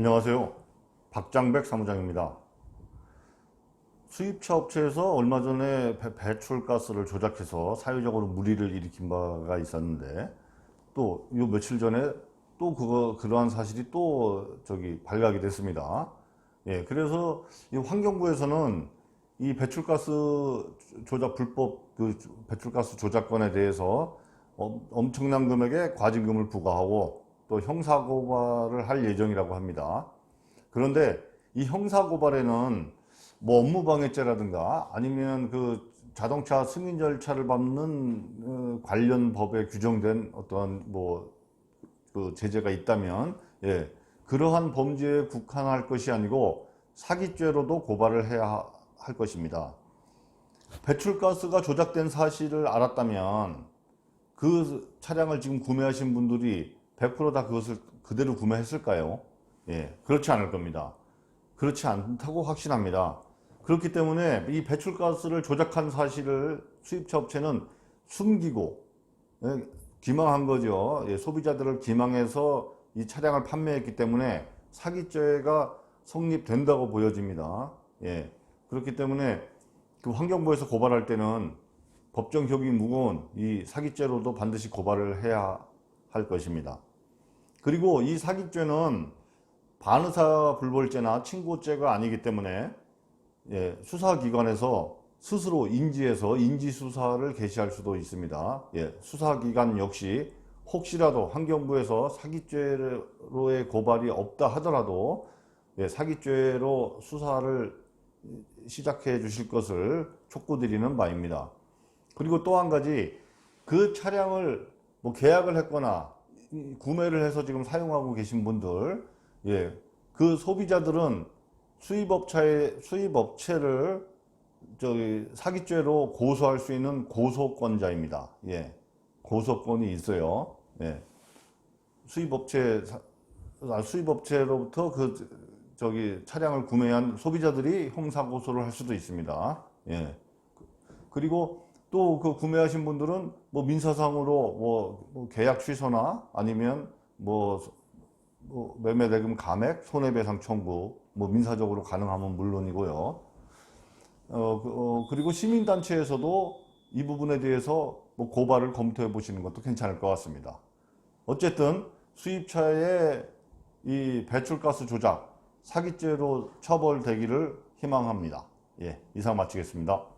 안녕하세요. 박장백 사무장입니다. 수입차 업체에서 얼마 전에 배- 배출가스를 조작해서 사회적으로 물의를 일으킨 바가 있었는데 또 요 며칠 전에 또 그거 그러한 사실이 또 저기 발각이 됐습니다. 예, 그래서 이 환경부에서는 이 배출가스 조작 불법 그 배출가스 조작건에 대해서 엄- 엄청난 금액의 과징금을 부과하고 또 형사고발을 할 예정이라고 합니다. 그런데 이 형사고발에는 뭐 업무방해죄라든가 아니면 그 자동차 승인 절차를 밟는 어, 관련 법에 규정된 어떤 뭐그 제재가 있다면 예 그러한 범죄에 국한할 것이 아니고 사기죄로도 고발을 해야 할 것입니다. 배출가스가 조작된 사실을 알았다면 그 차량을 지금 구매하신 분들이 100%다 그것을 그대로 구매했을까요? 예, 그렇지 않을 겁니다. 그렇지 않다고 확신합니다. 그렇기 때문에 이 배출가스를 조작한 사실을 수입차 업체는 숨기고 예, 기망한 거죠. 예, 소비자들을 기망해서 이 차량을 판매했기 때문에 사기죄가 성립된다고 보여집니다. 예, 그렇기 때문에 그 환경부에서 고발할 때는 법정 효력이 무거운 이 사기죄로도 반드시 고발을 해야 할 것입니다. 그리고 이 사기죄는 반의사 불벌죄나 친고죄가 아니기 때문에 예, 수사기관에서 스스로 인지해서 인지수사를 개시할 수도 있습니다. 예, 수사기관 역시 혹시라도 환경부에서 사기죄로의 고발이 없다 하더라도 예, 사기죄로 수사를 시작해 주실 것을 촉구드리는 바입니다. 그리고 또 한 가지 그 차량을 뭐 계약을 했거나 이 구매를 해서 지금 사용하고 계신 분들 예, 그 소비자들은 수입업체의 수입업체를 저기 사기죄로 고소할 수 있는 고소권자입니다. 예, 고소권이 있어요. 예, 수입업체 사- 아, 수입업체로부터 그 저기 차량을 구매한 소비자들이 형사 고소를 할 수도 있습니다. 예. 그리고 또 그 구매하신 분들은 뭐 민사상으로 뭐, 뭐 계약 취소나 아니면 뭐, 뭐 매매 대금 감액, 손해배상 청구 뭐 민사적으로 가능하면 물론이고요. 어, 그, 어, 그리고 시민단체에서도 이 부분에 대해서 뭐 고발을 검토해 보시는 것도 괜찮을 것 같습니다. 어쨌든 수입차의 이 배출가스 조작, 사기죄로 처벌되기를 희망합니다. 예, 이상 마치겠습니다.